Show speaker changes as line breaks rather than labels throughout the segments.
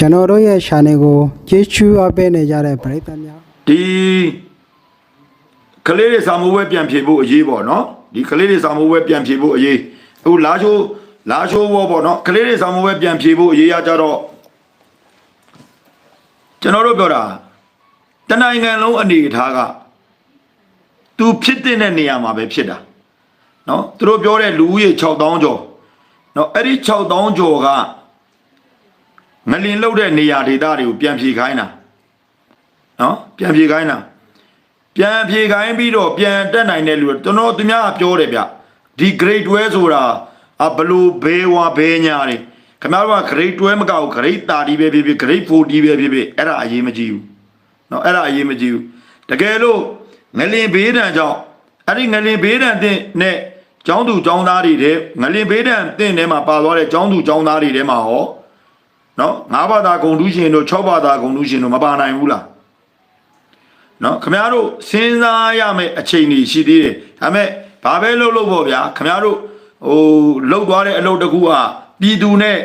ကျွန်တော်တို့ရဲ့ channel ကိုကျေးဇူးအပ်ပေးနေကြတဲ့ပရိသတ်များ
ဒီကလေးတွေစာမိုးဝဲပြန်ဖြေဖို့အရေးပေါ့နော်ဒီကလေးတွေစာမိုးဝဲပြန်ဖြေဖို့အရေးအခုလာချိုးလာချိုးဘောပေါ့နော်ကလေးတွေစာမိုးဝဲပြန်ဖြေဖို့အရေးရကြတော့ကျွန်တော်တို့ပြောတာတနိုင်ငံလုံးအနေအထားကသူဖြစ်တဲ့နေရာမှာပဲဖြစ်တာနော်သူတို့ပြောတဲ့လူဦးရေ6000ကျော်နော်အဲ့ဒီ6000ကျော်က ငလင်လုတ်တဲ့နေရာဒေသတွေကိုပြန်ဖြေခိုင်းတာနော်ပြန်ဖြေခိုင်းတာပြန်ဖြေခိုင်းပြီးတော့ပြန်တက်နိုင်တဲ့လူတွေကျွန်တော်သူများကပြောတယ်ဗျဒီ grade 12ဆိုတာအဘလူဘေးဝါဘေးညာတွေခင်ဗျားတို့က grade 12မကောက် grade 30ပဲဖြစ်ဖြစ် grade 40ပဲဖြစ်ဖြစ်အဲ့ဒါအရေးမကြီးဘူးနော်အဲ့ဒါအရေးမကြီးဘူးတကယ်လို့ငလင်ဘေးဒဏ်ကြောင့်အဲ့ဒီငလင်ဘေးဒဏ်တဲ့နဲ့ကျောင်းသူကျောင်းသားတွေတဲ့ငလင်ဘေးဒဏ်တဲ့ထဲမှာပါသွားတဲ့ကျောင်းသူကျောင်းသားတွေထဲမှာဟော နော်ငါးဘာသာဂုံတူးရှင်တို့၆ဘာသာဂုံတူးရှင်တို့မပါနိုင်ဘူးလားနော်ခမရတို့စဉ်းစားရမယ့်အချိန်ကြီးရှိသေးတယ်ဒါပေမဲ့ဘာပဲလုပ်လို့ပေါ့ဗျာခမရတို့ဟိုလှုပ်သွားတဲ့အလုပ်တစ်ခုကပြည်သူနဲ့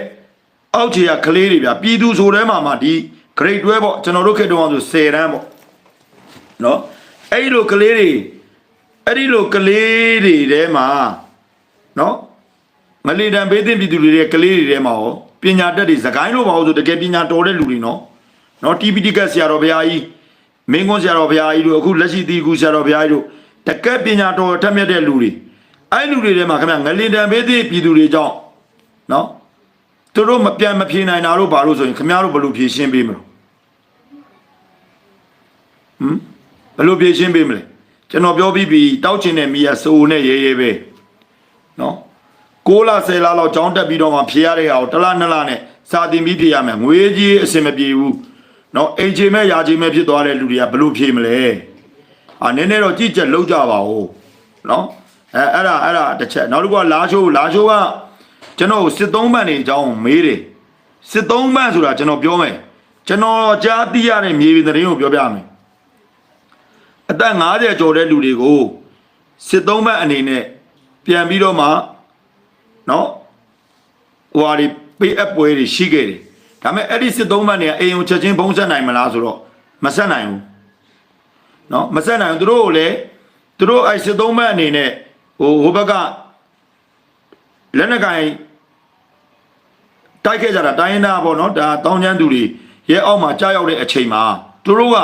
အောက်ခြေကကလေးတွေဗျာပြည်သူဆိုတဲ့မှာမှဒီ grade 12ပေါ့ကျွန်တော်တို့ခေတ္တကဆို10တန်းပေါ့နော်အဲ့ဒီလိုကလေးတွေအဲ့ဒီလိုကလေးတွေထဲမှာနော်မလီတန်ဘေးသင့်ပြည်သူတွေရဲ့ကလေးတွေထဲမှာဟော ပညာတတ်တွေစကိုင်းလို့ပါလို့ဆိုတကယ်ပညာတော်တဲ့လူတွေနော်နော် TPT ကဆရာတော်ဘုရားကြီးမင်းကွန်းဆရာတော်ဘုရားကြီးတို့အခုလက်ရှိတီကူဆရာတော်ဘုရားကြီးတို့တကက်ပညာတော်ထက်မြက်တဲ့လူတွေအဲ့လူတွေထဲမှာခင်ဗျငလင်တန်ပေးသည့်ပြည်သူတွေကြောင့်နော်သူတို့မပြန်မဖြေနိုင်တာတို့ဘာလို့ဆိုရင်ခင်ဗျားတို့ဘယ်လိုဖြေရှင်းပေးမလို့ဟမ်ဘယ်လိုဖြေရှင်းပေးမလဲကျွန်တော်ပြောပြီးပြီတောက်ချင်တဲ့မိရစိုးနဲ့ရဲရဲပဲနော် 6လ10လလောက်ကြောင်းတက်ပြီးတော့မှဖြေရတဲ့ဟာကိုတစ်လနှစ်လနဲ့စာတင်ပြီးဖြေရမယ်ငွေကြီးအစင်မပြေဘူးနော်အိမ်ချိန်မဲ့ယာချိန်မဲ့ဖြစ်သွားတဲ့လူတွေကဘလို့ဖြေမလဲအာနည်းနည်းတော့ကြည့်ချက်လောက်ကြပါဦးနော်အဲအဲ့ဒါအဲ့ဒါတစ်ချက်နောက်တစ်ခုကလာချိုးလာချိုးကကျွန်တော်စစ်သုံးဘတ်နေအကြောင်းမေးတယ်စစ်သုံးဘတ်ဆိုတာကျွန်တော်ပြောမယ်ကျွန်တော်ကြားသိရတဲ့မြေပြင်သတင်းကိုပြောပြမယ်အသက်50ကျော်တဲ့လူတွေကိုစစ်သုံးဘတ်အနေနဲ့ပြန်ပြီးတော့မှနော် ဟိုဟာတွေပေးအပ်ပွဲတွေရှိခဲ့တယ်ဒါပေမဲ့အဲ့ဒီစစ်သုံးဘတ်တွေကအိမ်ကိုချက်ချင်းဖုံးဆက်နိုင်မလားဆိုတော့မဆက်နိုင်ဘူးနော်မဆက်နိုင်ဘူးသူတို့ကိုလည်းသူတို့အဲ့စစ်သုံးဘတ်အနေနဲ့ဟိုဟိုဘက်ကလက်နက်ကင်တိုက်ခဲ့ကြတာတိုင်းရင်းသားပေါ့နော်ဒါတောင်းချမ်းသူတွေရဲအောက်မှာကြားရောက်တဲ့အချိန်မှာသူတို့က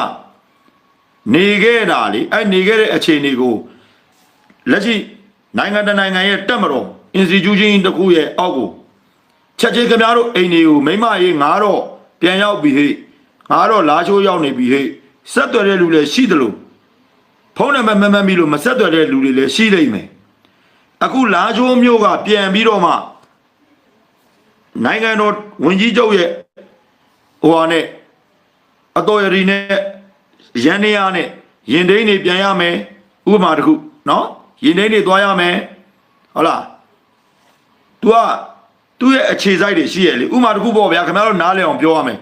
နေခဲ့တာလေအဲ့နေခဲ့တဲ့အချိန်တွေကိုလက်ရှိနိုင်ငံတကာနိုင်ငံရဲ့တက်မတော် institution တစ်ခုရဲ့အောက်ကို ချက်ချင်းခင်ဗျားတို့အိမ်တွေကိုမိမရေးငါတော့ပြန်ရောက်ပြီဟဲ့ငါတော့လာချိုးရောက်နေပြီဟဲ့ဆက်သွယ်တဲ့လူလည်းရှိတယ်လို့ဖုန်းနံပါတ်မမှန်ပြီလို့မဆက်သွယ်တဲ့လူတွေလည်းရှိနေမယ်အခုလာချိုးမျိုးကပြန်ပြီးတော့မှနိုင်ငံတော်ဝန်ကြီးချုပ်ရဲ့ဟိုဟာနဲ့အတော်ရည်နဲ့ရန်နေရနဲ့ရင်ဒိန်းတွေပြန်ရမယ်ဥပမာတစ်ခုနော်ရင်ဒိန်းတွေသွားရမယ်ဟုတ်လား तू က သူ့ရဲ့အခြေစိုက်တွေရှိရလေဥမာတစ်ခုပေါ့ဗျာခင်ဗျားတို့နားလည်အောင်ပြောရမယ်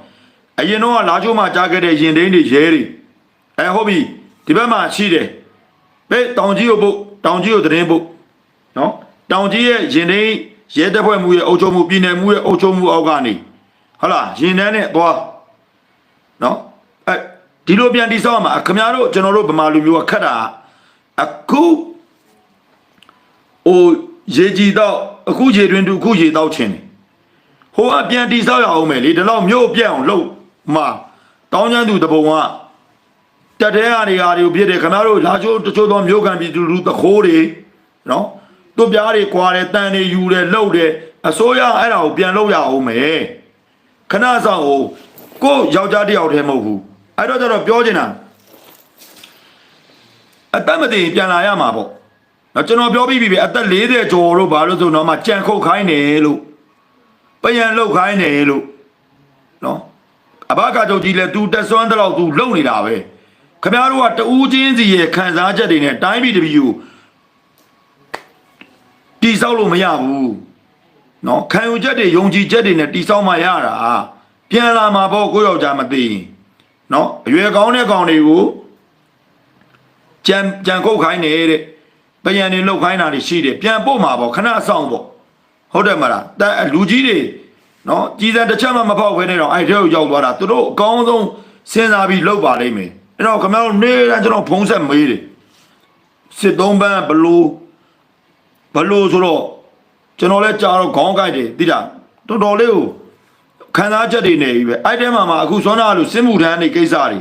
အရင်တော့ကလာချိုးမှာကြားခဲ့တဲ့ရင်ဒိန်းတွေရဲတွေအဲဟုတ်ပြီဒီဘက်မှာရှိတယ်ပဲတောင်ကြီးကိုပုတ်တောင်ကြီးကိုသတင်းပုတ်နော်တောင်ကြီးရဲ့ရင်ဒိန်းရဲတပ်ဖွဲ့မှုရဲ့အုပ်ချုပ်မှုပြည်နယ်မှုရဲ့အုပ်ချုပ်မှုအောက်ကနေဟုတ်လားရင်တန်းနဲ့သွားနော်အဲဒီလိုပြန်တိဆောက်ရမှာခင်ဗျားတို့ကျွန်တော်တို့ဗမာလူမျိုးကခတ်တာအခုဟိုရေကြည်တော့ အခုရေတွင်တူအခုရေတော့ချင်းတယ်ဟိုအပြန်တိဆောက်ရအောင်မယ်လေဒီလောက်မြို့ပြက်အောင်လုပ်မှာတောင်းချမ်းသူတပုံကတက်တဲ့ဟာတွေဟာတွေကိုပြည့်တယ်ခင်ဗျားတို့လာချိုးတချို့သောမြို့ကန်ပြည်သူလူတခိုးတွေနော်သူ့ပြားတွေကွာတယ်တန်တွေယူတယ်လှုပ်တယ်အစိုးရအဲ့ဒါကိုပြန်လုပ်ရအောင်မယ်ခဏဆောင်ကိုကိုယ့်ယောက်ျားတစ်ယောက်တည်းမဟုတ်ဘူးအဲ့တော့ကျတော့ပြောချင်တာအသက်မတည်ပြန်လာရမှာပေါ့ နော်ကျွန်တော်ပြောပြီးပြီပဲအသက်40ကျော်တို့ဘာလို့ဆိုတော့မှကြံခုတ်ခိုင်းတယ်လို့ပယံလောက်ခိုင်းတယ်လို့နော်အဘကချုပ်ကြီးလဲ तू တက်စွမ်းတဲ့လောက် तू လုံနေတာပဲခင်ဗျားတို့ကတူးချင်းစီရဲ့ခံစားချက်တွေနဲ့တိုင်းပြည်တပြည်ကိုတိဆောက်လို့မရဘူးနော်ခံယူချက်တွေယုံကြည်ချက်တွေနဲ့တိဆောက်မှရတာပြန်လာမှာပေါ့ကိုယောက်ျားမသိရင်နော်အရွယ်ကောင်းတဲ့ကောင်တွေကိုကြံကြံခုတ်ခိုင်းနေတဲ့ ပယံတွေလောက်ခိုင်းတာတွေရှိတယ်ပြန်ပို့မှာပေါ့ခဏဆောင်ပေါ့ဟုတ်တယ်မလားតែလူကြီးတွေနော်ကြီးစံတစ်ချက်မှမဖောက်ခွဲနေတော့အဲ့ထဲကိုရောက်သွားတာသူတို့အကောင်းဆုံးစဉ်းစားပြီးလုပ်ပါလိမ့်မယ်အဲ့တော့ခင်ဗျားတို့နေ့တိုင်းကျွန်တော်ဖုံးဆက်မေးတယ်စစ်သုံးပန်းဘလို့ဘလို့ဆိုတော့ကျွန်တော်လည်းကြာတော့ခေါင်းကိုက်တယ်တိတာတော်တော်လေးကိုခံစားချက်တွေနေပြီပဲအဲ့တဲမှာမှာအခုစောနာလို့စစ်မှုထမ်းနေကိစ္စတွေ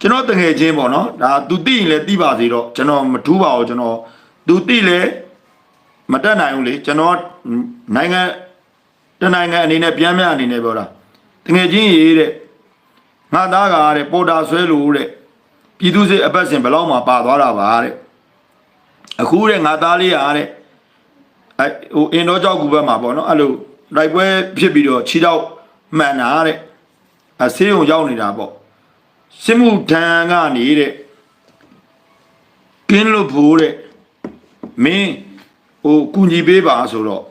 ကျွန်တော်တငယ်ချင်းပေါ့နော်ဒါ तू သိရင်လည်းသိပါစေတော့ကျွန်တော်မထူးပါဘူးကျွန်တော် तू သိလဲမတက်နိုင်ဘူးလေကျွန်တော်နိုင်ငံတနိုင်ငံအနေနဲ့ပြန်ပြန်အနေနဲ့ပြောတာတငယ်ချင်းရေးတဲ့ငါသားကတဲ့ပေါ်တာဆွဲလို့တဲ့ပြည်သူစစ်အပတ်စဉ်ဘယ်လောက်မှပါသွားတာပါတဲ့အခုတဲ့ငါသားလေးရတဲ့အဲဟိုအင်တော့ကြောက်ကူဘက်မှာပေါ့နော်အဲ့လိုတိုက်ပွဲဖြစ်ပြီးတော့ခြေတော့မှန်တာတဲ့အဆေးုံရောက်နေတာပေါ့ စစ်မှုထံကနေတဲ့ကင်းလို့ဖို့တဲ့မင်းဟိုကုညီပေးပါဆိုတော့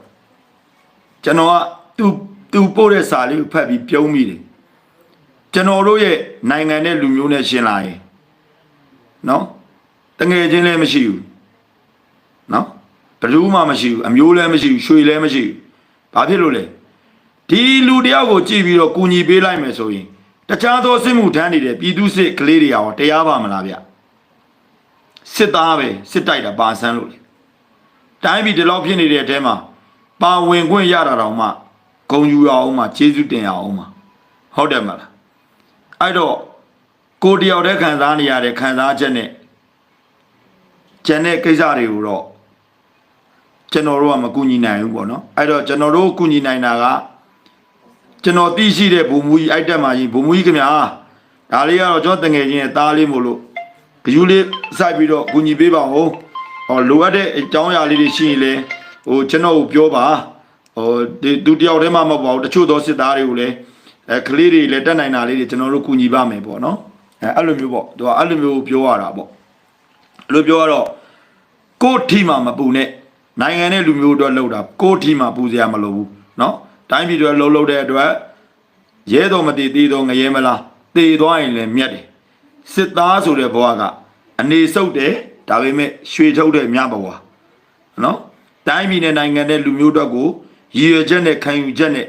ကျွန်တော်ကသူသူပို့တဲ့စာလေးကိုဖတ်ပြီးပြုံးမိတယ်ကျွန်တော်တို့ရဲ့နိုင်ငံနဲ့လူမျိုးနဲ့ရှင်းလာရင်နော်တငယ်ချင်းလည်းမရှိဘူးနော်ဘယ်သူမှမရှိဘူးအမျိုးလည်းမရှိဘူးရွှေလည်းမရှိဘူးဘာဖြစ်လို့လဲဒီလူတယောက်ကိုကြည့်ပြီးတော့ကုညီပေးလိုက်မယ်ဆိုရင် တခြားသောစစ်မှုထမ်းနေတဲ့ပြည်သူစစ်ကလေးတွေရောတရားပါမလားဗျစစ်သားပဲစစ်တိုက်တာပါဆန်းလို့လေတိုင်းပြည်ဒီလောက်ဖြစ်နေတဲ့အထဲမှာပါဝင်ခွင့်ရတာတောင်မှဂုံယူရအောင်မှကျေးဇူးတင်ရအောင်မှဟုတ်တယ်မလားအဲ့တော့ကိုတယောက်တည်းခံစားနေရတဲ့ခံစားချက်နဲ့ကျန်တဲ့ကိစ္စတွေကိုတော့ကျွန်တော်တို့ကမကူညီနိုင်ဘူးပေါ့နော်အဲ့တော့ကျွန်တော်တို့ကူညီနိုင်တာက ကျွန်တော်သိရှိတဲ့ဘုံမူကြီးအိုက်တက်မှာကြီးဘုံမူကြီးခင်ဗျာဒါလေးကတော့ကျွန်တော်တငယ်ချင်းရဲ့သားလေးမို့လို့ဂယူးလေးစိုက်ပြီးတော့ကူညီပေးပါဦးဟောလိုအပ်တဲ့အကြောင်းအရာလေးတွေရှိရင်လေဟိုကျွန်တော်ကိုပြောပါဟိုဒီသူတယောက်တည်းမှမဟုတ်ပါဘူးတချို့သောစစ်သားတွေကိုလည်းအဲကလေးတွေလည်းတက်နိုင်တာလေးတွေကျွန်တော်တို့ကူညီပါမယ်ပေါ့နော်အဲအဲ့လိုမျိုးပေါ့သူကအဲ့လိုမျိုးပြောရတာပေါ့အဲ့လိုပြောရတော့ကိုယ့်ထီမှာမပူနဲ့နိုင်ငံနဲ့လူမျိုးတို့လောက်တာကိုယ့်ထီမှာပူစရာမလိုဘူးเนาะ တိုင်းပြည်တွေလှုပ်လှုပ်တဲ့အတွက်ရဲတော်မတည်တည်တော်ငရဲမလားတည်သွားရင်လည်းမြတ်တယ်စစ်သားဆိုတဲ့ဘဝကအနေဆုပ်တယ်ဒါပေမဲ့ရွှေထုတ်တဲ့မြဘဝနော်တိုင်းပြည်နဲ့နိုင်ငံနဲ့လူမျိုးတို့ကိုရည်ရွယ်ချက်နဲ့ခံယူချက်နဲ့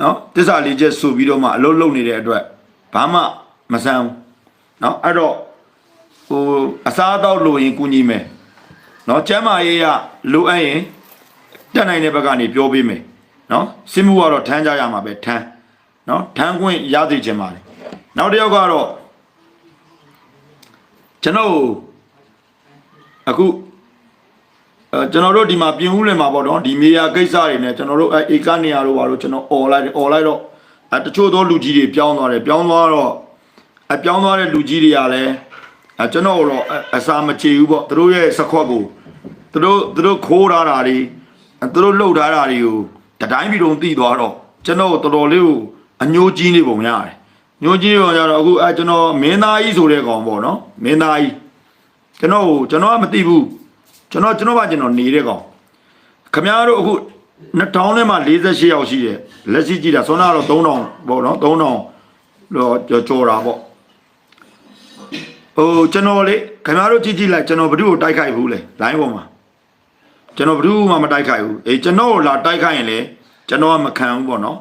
နော်တစ္ဆာလေးချက်ဆိုပြီးတော့မှအလုပ်လုပ်နေတဲ့အတွက်ဘာမှမဆန်းဘူးနော်အဲ့တော့ဟိုအစားအသောက်လိုရင်ကူညီမယ်နော်ကျမ်းမာရေးရလိုအပ်ရင်တက်နိုင်တဲ့ဘက်ကနေပြောပေးမယ် နော်စစ်မှုကတော့ထမ်းကြရမှာပဲထမ်းနော်ထမ်းခွင့်ရသိခြင်းပါလေနောက်တစ်ယောက်ကတော့ကျွန်တော်အခုကျွန်တော်တို့ဒီမှာပြင်ဦးလည်မှာပေါ့နော်ဒီမေယာကိစ္စတွေနဲ့ကျွန်တော်တို့အဲဧကနေရာတို့ဘာလို့ကျွန်တော်អော်လိုက်អော်လိုက်တော့အဲတချို့သောလူကြီးတွေပြောင်းသွားတယ်ပြောင်းသွားတော့အပြောင်းသွားတဲ့လူကြီးတွေကလည်းအဲကျွန်တော်တော့အစာမချေဘူးပေါ့သူတို့ရဲ့စခွက်ကိုသူတို့သူတို့ခိုးထားတာတွေသူတို့လှုပ်ထားတာတွေကို တတိုင်းပြည်လုံးသိသွားတော့ကျွန်တော်တော်တော်လေးကိုအညိုးကြီးနေပုံရတယ်ညိုးကြီးပုံရတော့အခုအဲကျွန်တော်မင်းသားကြီးဆိုတဲ့ကောင်ပေါ့နော်မင်းသားကြီးကျွန်တော်ကျွန်တော်ကမသိဘူးကျွန်တော်ကျွန်တော်ကကျွန်တော်နေတဲ့ကောင်ခမရတို့အခု2000နဲ့မှ48ယောက်ရှိတယ်လက်ရှိကြည့်တာဆွမ်းနာတော့3000ပေါ့နော်3000တော့ကြော်တာပေါ့ဟိုကျွန်တော်လေခင်ဗျားတို့ကြည့်ကြည့်လိုက်ကျွန်တော်ဘ누구ကိုတိုက်ခိုက်ဘူးလေ line ပေါ်မှာ ကျွန်တော်ဘ누구မှမတိုက်ခိုက်ဘူးအေးကျွန်တော်ကိုလာတိုက်ခိုက်ရင်လေကျွန်တော်ကမခံဘူးပေါ့နော်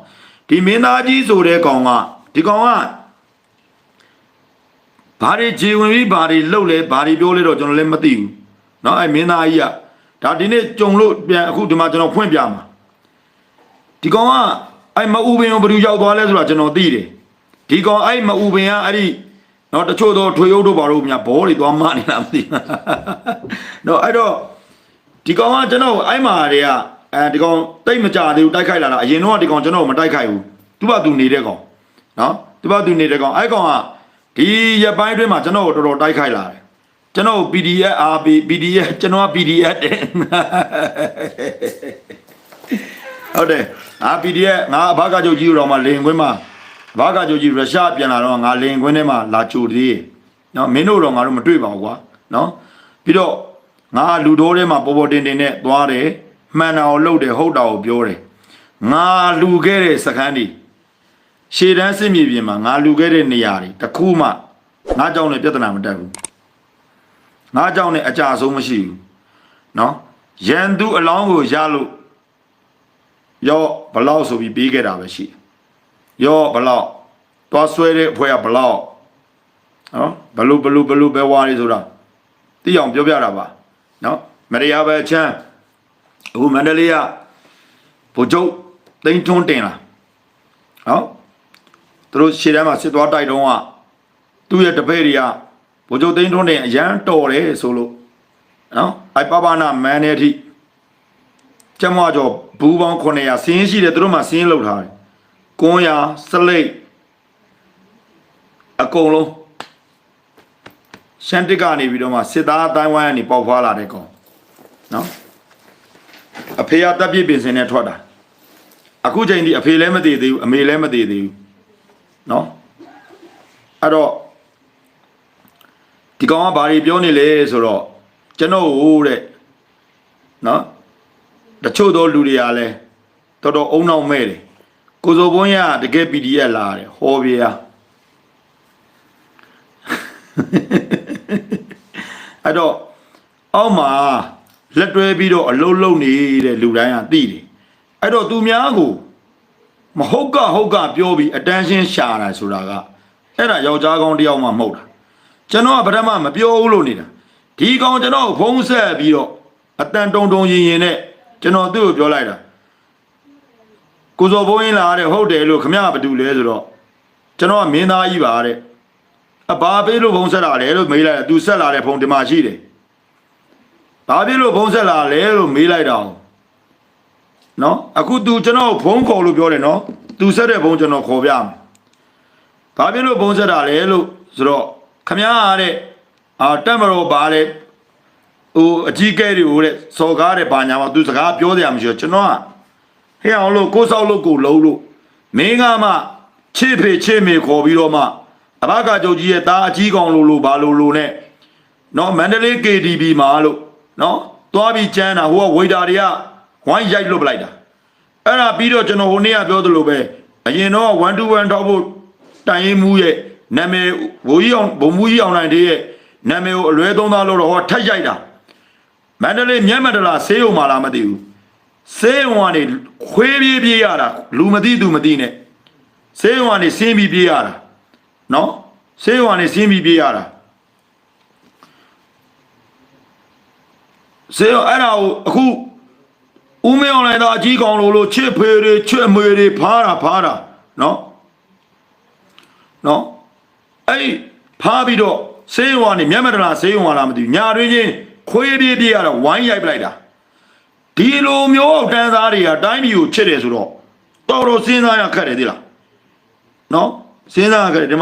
ဒီမင်းသားကြီးဆိုတဲ့ကောင်ကဒီကောင်ကဘာတွေခြေဝင်ပြီးဘာတွေလှုပ်လဲဘာတွေပြောလဲတော့ကျွန်တော်လည်းမသိဘူးเนาะအဲမင်းသားကြီးကဒါဒီနေ့ကြုံလို့ပြန်အခုဒီမှာကျွန်တော်ဖွင့်ပြမှာဒီကောင်ကအဲမအူပင်ကိုဘယ်သူရောက်သွားလဲဆိုတာကျွန်တော်သိတယ်ဒီကောင်အဲမအူပင်ကအဲ့ဒီနော်တချို့တော့ထွေရုပ်တို့ဘာလို့များဘောတွေသွားမနေလားမသိဘူး။နော်အဲ့တော့ ဒီကောင်ကကျွန်တော်အဲ့မှာတွေကအဲဒီကောင်တိတ်မကြသေးဘူးတိုက်ခိုက်လာတာအရင်တော့ဒီကောင်ကျွန်တော်မတိုက်ခိုက်ဘူး။သူ့ဘာသူနေတဲ့ကောင်နော်သူ့ဘာသူနေတဲ့ကောင်အဲ့ကောင်ကဒီရပိုင်းအတွင်းမှာကျွန်တော်တော်တော်တိုက်ခိုက်လာတယ်။ကျွန်တော် PDF RP PDF ကျွန်တော်က PDF တဲ့ဟုတ်တယ်အာ PDF ငါအဘကချုပ်ကြီးတော်မှာလင်ခွင်းမှာဘာကကြိုကြီးရုရှားပြန်လာတော့ငါလင်ခွင်းထဲမှာလာကြိုသေးနော်မင်းတို့တော့ငါတို့မတွေ့ပါဘူးကွာနော်ပြီးတော့ ငါလူတော်ထဲမှာပေါ်ပေါ်တင်တင်နဲ့သွားတယ်မှန်တာကိုလုပ်တယ်ဟုတ်တာကိုပြောတယ်ငါလူခဲ့တဲ့စခန်းဒီရှေ့တန်းစစ်မြေပြင်မှာငါလူခဲ့တဲ့နေရာတွေတစ်ခုမှငါကြောင့်လည်းပြဿနာမတက်ဘူးငါကြောင့်လည်းအကြဆုံးမရှိဘူးနော်ရန်သူအလောင်းကိုရလို့ရော့ဘလောက်ဆိုပြီးပေးခဲ့တာပဲရှိတယ်ရော့ဘလောက်သွားဆွဲတဲ့အဖွဲ့ကဘလောက်နော်ဘလူဘလူဘလူပဲဝါရီဆိုတာသိအောင်ပြောပြတာပါ နော်မရရပဲအချမ်းအခုမန္တလေးကဘုတ်ကျုပ်တိန်ထွန်းတင်လာနော်သူတို့ရှေ့တန်းမှာစစ်သွားတိုက်တုံးကသူ့ရဲ့တပည့်တွေကဘုတ်ကျုပ်တိန်ထွန်းတင်အရန်တော်တယ်ဆိုလို့နော်အိုက်ပပနာမန်တဲ့အထိကျမကျော်ဘူးပေါင်း900စင်းရှိတယ်သူတို့မှစင်းလောက်ထားတယ်ကွန်ရစလိတ်အကုန်လုံး ရှန်တစ်ကနေပြီးတော့မှစစ်သားအတိုင်းဝိုင်းကနေပေါက်ဖွာလာတဲ့ကောင်နော်အဖေကတပ်ပြစ်ပင်စင်နဲ့ထွက်တာအခုချိန်ဒီအဖေလည်းမတည်သေးဘူးအမေလည်းမတည်သေးဘူးနော်အဲ့တော့ဒီကောင်ကဘာတွေပြောနေလဲဆိုတော့ကျွန်တော်ဟိုတဲ့နော်တချို့သောလူတွေကလည်းတော်တော်အုံနောက်မဲ့တယ်ကိုစိုးဘုန်းရတကယ် PDF လာတယ်ဟောပြရ အဲ့တော့အောက်မှာလက်တွဲပြီးတော့အလုံးလုံးနေတဲ့လူတိုင်းကသိတယ်အဲ့တော့သူများကိုမဟုတ်ကဟုတ်ကပြောပြီးအတန်းရှင်းရှာတာဆိုတာကအဲ့ဒါယောက်ျားကောင်းတစ်ယောက်မှမဟုတ်တာကျွန်တော်ကဗဒမမပြောဘူးလို့နေတာဒီကောင်ကျွန်တော်ကိုဖုံးဆက်ပြီးတော့အတန်တုံတုံရင်ရင်နဲ့ကျွန်တော်သူ့ကိုပြောလိုက်တာကိုစောဘုန်းကြီးလာတဲ့ဟုတ်တယ်လို့ခမရဘာတူလဲဆိုတော့ကျွန်တော်ကမင်းသားကြီးပါတဲ့ အဘာပေးလို့ဖုံးဆက်လာလဲလို့မေးလိုက်တာသူဆက်လာတဲ့ဖုံးဒီမှာရှိတယ်ဘာဖြစ်လို့ဖုံးဆက်လာလဲလို့မေးလိုက်တာနော်အခုသူကျွန်တော်ဖုံးခေါ်လို့ပြောတယ်နော်သူဆက်တဲ့ဖုံးကျွန်တော်ခေါ်ပြမယ်ဘာဖြစ်လို့ဖုံးဆက်တာလဲလို့ဆိုတော့ခမရတဲ့အာတက်မတော်ပါတဲ့ဟိုအကြီးကဲတွေကိုတဲ့စော်ကားတဲ့ဘာညာမှာသူစကားပြောတယ်မရှိတော့ကျွန်တော်ကဟဲ့အောင်လို့ကိုယ်ဆောက်လို့ကိုလုံးလို့မင်းကမှချစ်ဖေချစ်မေခေါ်ပြီးတော့မှ အဘကကြုတ်ကြီးရဲ့သားအကြီးကောင်လို့လို့ဘာလို့လို့နဲ့နော်မန္တလေး KTV မှာလို့နော်သွားပြီးကျန်းတာဟိုကဝေတာတွေကဝိုင်းရိုက်လွတ်ပလိုက်တာအဲ့ဒါပြီးတော့ကျွန်တော်ဟိုနေ့ကပြောသလိုပဲအရင်တော့1 to 1ထောက်ဖို့တိုင်ရင်မူရဲ့နာမည်ဘိုးကြီးအောင်ဘုံမူကြီးအောင်နိုင်တဲ့ရဲ့နာမည်ကိုအလွဲသုံးသားလို့တော့ဟောထက်ရိုက်တာမန္တလေးမြတ်မန္တလာဆေးရုံမှာလားမသိဘူးဆေးရုံကနေခွေးပြေးပြေးရတာလူမသိသူမသိနဲ့ဆေးရုံကနေဆင်းပြီးပြေးရတာ နော်ဆေးရုံကနေဆင်းပြီးပြေးရတာဆေးရုံအဲ့ဒါကိုအခုဦးမေအောင်လိုက်တာအကြီးကောင်လို့လို့ချစ်ဖေတွေချစ်အမေတွေဖားတာဖားတာနော်နော်အဲ့ဒီဖားပြီးတော့ဆေးရုံကနေမြတ်မန္တလာဆေးရုံကလားမသိဘူးညာတွင်းချင်းခွေးပြေးပြေးရတော့ဝိုင်းရိုက်ပလိုက်တာဒီလိုမျိုးအောက်တန်းသားတွေကတိုင်းပြည်ကိုချစ်တယ်ဆိုတော့တော်တော်စဉ်းစားရခက်တယ်သိလားနော်စဉ်းစားရခက်တယ်ဒီမှာ